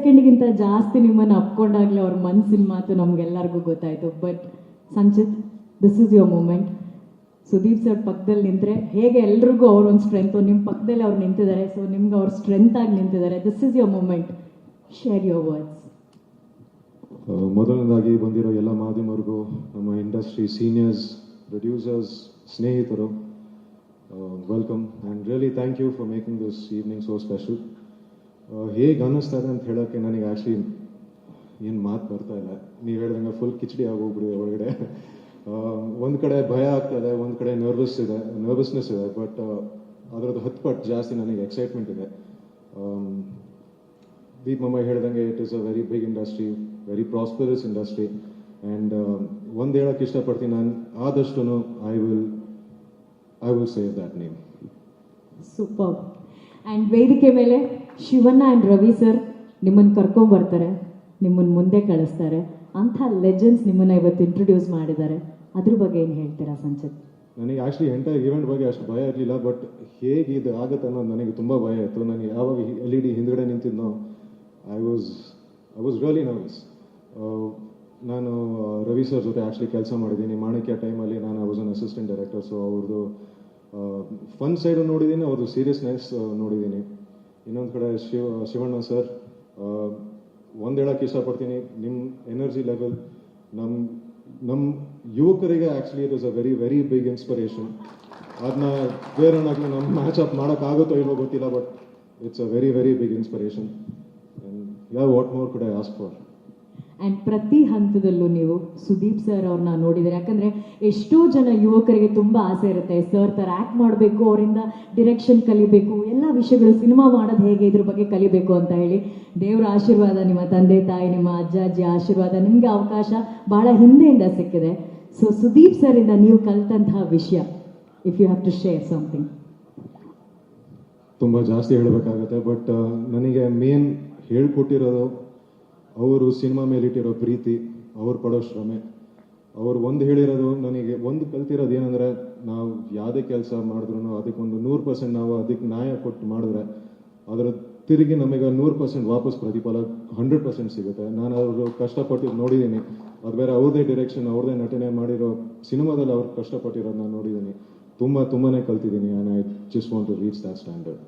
ಸೆಕೆಂಡ್ಗಿಂತ ಜಾಸ್ತಿ ನಿಮ್ಮನ್ನು ಅಪ್ಕೊಂಡಾಗ್ಲೇ ಅವ್ರ ಮನಸ್ಸಿನ ಮಾತು ನಮ್ಗೆಲ್ಲರಿಗೂ ಗೊತ್ತಾಯ್ತು. But Sanchit this is your moment Sudeep sir ಪಕ್ಕದಲ್ಲಿ ನಿಂತರೆ, ಹೇಗೆ ಎಲ್ರಿಗೂ ಅವ್ರೊಂದು ಸ್ಟ್ರೆಂತ್ ನಿಮ್ಮ ಪಕ್ಕದಲ್ಲಿ ಅವ್ರು ನಿಂತಿದ್ದಾರೆ ಸೊ ನಿಮ್ಗೆ ಅವ್ರ ಸ್ಟ್ರೆಂತ್ ಆಗಿ ನಿಂತಿದ್ದಾರೆ this is your moment share your words ಮೊದಲನೇದಾಗಿ ಬಂದಿರೋ ಎಲ್ಲ ಮಾಧ್ಯಮರಿಗೂ, ನಮ್ಮ ಇಂಡಸ್ಟ್ರಿ ಸೀನಿಯರ್ಸ್ ಪ್ರೊಡ್ಯೂಸರ್ಸ್ ಸ್ನೇಹಿತರು welcome and really thank you for making this evening so special ಹೇಗೆ ಅನ್ನಿಸ್ತಾ ಇದೆ ಅಂತ ಹೇಳೋಕ್ಕೆ ನನಗೆ ಆ್ಯಕ್ಚುಲಿ ಏನು ಮಾತು ಬರ್ತಾ ಇಲ್ಲ. ನೀವು ಹೇಳ್ದಂಗೆ ಫುಲ್ ಕಿಚಡಿ ಆಗೋಗ್ಬಿಡಿ ಒಳಗಡೆ. ಒಂದು ಕಡೆ ಭಯ ಆಗ್ತಾ ಇದೆ, ಒಂದು ಕಡೆ ನರ್ವಸ್ ಇದೆ ನರ್ವಸ್ನೆಸ್ ಇದೆ ಬಟ್ ಅದರದ್ದು ಹತ್ತು ಪಟ್ಟು ಜಾಸ್ತಿ ನನಗೆ ಎಕ್ಸೈಟ್ಮೆಂಟ್ ಇದೆ. ದೀಪ್ ಮಮ್ಮ ಹೇಳ್ದಂಗೆ it is a very big industry very prosperous industry and ಒಂದು ಹೇಳೋಕ್ಕೆ ಇಷ್ಟಪಡ್ತೀನಿ ನಾನು ಆದಷ್ಟು I will I will save that name super and ವೇದಿಕೆ ಮೇಲೆ ಶಿವಣ್ಣ ಆ್ಯಂಡ್ ರವಿ ಸರ್ ನಿಮ್ಮನ್ನು ಕರ್ಕೊಂಬರ್ತಾರೆ ನಿಮ್ಮನ್ನು ಮುಂದೆ ಕಳಿಸ್ತಾರೆ, ಅಂಥ ಲೆಜೆಂಡ್ಸ್ ನಿಮ್ಮನ್ನು ಇವತ್ತು ಇಂಟ್ರೊಡ್ಯೂಸ್ ಮಾಡಿದ್ದಾರೆ. ಅದ್ರ ಬಗ್ಗೆ ಏನು ಹೇಳ್ತೀರಾ ಸಂಚಿತ್ ನನಗೆ ಆಕ್ಚುಲಿ ಎಂಟೈರ್ ಈವೆಂಟ್ ಬಗ್ಗೆ ಅಷ್ಟು ಭಯ ಇರಲಿಲ್ಲ ಬಟ್ ಹೇಗೆ ಇದು ಆಗುತ್ತೆ ಅನ್ನೋದು ನನಗೆ ತುಂಬ ಭಯ ಇತ್ತು. ನನಗೆ ಯಾವಾಗ ಎಲ್ ಇ ಡಿ ಹಿಂದ್ಗಡೆ ನಿಂತಿದ್ನೋ I was I was really nervous ನಾನು ರವಿ ಸರ್ ಜೊತೆ ಆ್ಯಕ್ಚುಲಿ ಕೆಲಸ ಮಾಡಿದ್ದೀನಿ. ಮಾಣಿಕ್ಯ ಟೈಮಲ್ಲಿ ನಾನು I was an assistant director so ಅವ್ರದ್ದು ಫನ್ ಸೈಡು ನೋಡಿದ್ದೀನಿ ಅವ್ರದ್ದು ಸೀರಿಯಸ್ನೆಸ್ ನೋಡಿದ್ದೀನಿ. ಇನ್ನೊಂದು ಕಡೆ ಶಿವ, ಶಿವಣ್ಣ ಸರ್ ಒಂದು ಹೇಳಕ್ಕೆ ಇಷ್ಟಪಡ್ತೀನಿ ನಿಮ್ಮ ಎನರ್ಜಿ ಲೆವೆಲ್ ನಮ್ಮ ನಮ್ಮ ಯುವಕರಿಗೆ actually it is a very very big inspiration ಅದನ್ನ ಬೇರೆ ನಮ್ಮ ಮ್ಯಾಚ್ ಅಪ್ ಮಾಡೋಕ್ಕಾಗುತ್ತೋ ಇಲ್ವೋ ಗೊತ್ತಿಲ್ಲ but it's a very very big inspiration ಯಾವ what more could I ask for and ಪ್ರತಿ ಹಂತದಲ್ಲೂ ನೀವು ಸುದೀಪ್ ಸರ್ ಅವ್ರನ್ನ ನೋಡಿದರೆ, ಯಾಕಂದರೆ ಎಷ್ಟೋ ಜನ ಯುವಕರಿಗೆ ತುಂಬ ಆಸೆ ಇರುತ್ತೆ. ಸರ್ ಥರ ಆ್ಯಕ್ಟ್ ಮಾಡಬೇಕು, ಅವರಿಂದ ಡಿರೆಕ್ಷನ್ ಕಲಿಬೇಕು, ಎಲ್ಲ ವಿಷಯಗಳು ಸಿನಿಮಾ ಮಾಡೋದು ಹೇಗೆ ಇದ್ರ ಬಗ್ಗೆ ಕಲಿಬೇಕು ಅಂತ ಹೇಳಿ ದೇವರ ಆಶೀರ್ವಾದ ನಿಮ್ಮ ತಂದೆ, ತಾಯಿ, ನಿಮ್ಮ ಅಜ್ಜ, ಅಜ್ಜಿ ಆಶೀರ್ವಾದ ನಿಮಗೆ ಅವಕಾಶ ಬಹಳ ಹಿಂದೆಯಿಂದ ಸಿಕ್ಕಿದೆ. ಸೊ ಸುದೀಪ್ ಸರ್ ಇಂದ ನೀವು ಕಲಿತಂತಹ ವಿಷಯ if you have to share something ತುಂಬ ಜಾಸ್ತಿ ಹೇಳಬೇಕಾಗುತ್ತೆ ಬಟ್ ನನಗೆ ಮೇನ್ ಹೇಳ್ಕೊಟ್ಟಿರೋದು ಅವರು ಸಿನಿಮಾ ಮೇಲಿಟ್ಟಿರೋ ಪ್ರೀತಿ, ಅವ್ರು ಪಡೋ ಶ್ರಮೆ. ಅವ್ರು ಒಂದು ಹೇಳಿರೋದು ನನಗೆ, ಒಂದು ಕಲ್ತಿರೋದು ಏನಂದ್ರೆ, ನಾವು ಯಾವುದೇ ಕೆಲಸ ಮಾಡಿದ್ರು ಅದಕ್ಕೊಂದು ನೂರು ಪರ್ಸೆಂಟ್ ನಾವು ಅದಕ್ಕೆ ನ್ಯಾಯ ಕೊಟ್ಟು ಮಾಡಿದ್ರೆ, ಅದರ ತಿರುಗಿ ನಮಗೆ ನೂರು ಪರ್ಸೆಂಟ್ ವಾಪಸ್ ಪ್ರತಿಫಲ ಹಂಡ್ರೆಡ್ ಪರ್ಸೆಂಟ್ ಸಿಗುತ್ತೆ. ನಾನು ಅವರು ಕಷ್ಟಪಟ್ಟಿದ್ದು ನೋಡಿದ್ದೀನಿ ಅದು ಬೇರೆ ಅವ್ರದೇ ಡಿರೆಕ್ಷನ್ ಅವ್ರದೇ ನಟನೆ ಮಾಡಿರೋ ಸಿನಿಮಾದಲ್ಲಿ ಅವ್ರು ಕಷ್ಟಪಟ್ಟಿರೋದು ನಾನು ನೋಡಿದ್ದೀನಿ ತುಂಬ ತುಂಬಾನೇ ಕಲ್ತಿದ್ದೀನಿ and I just want to reach that standard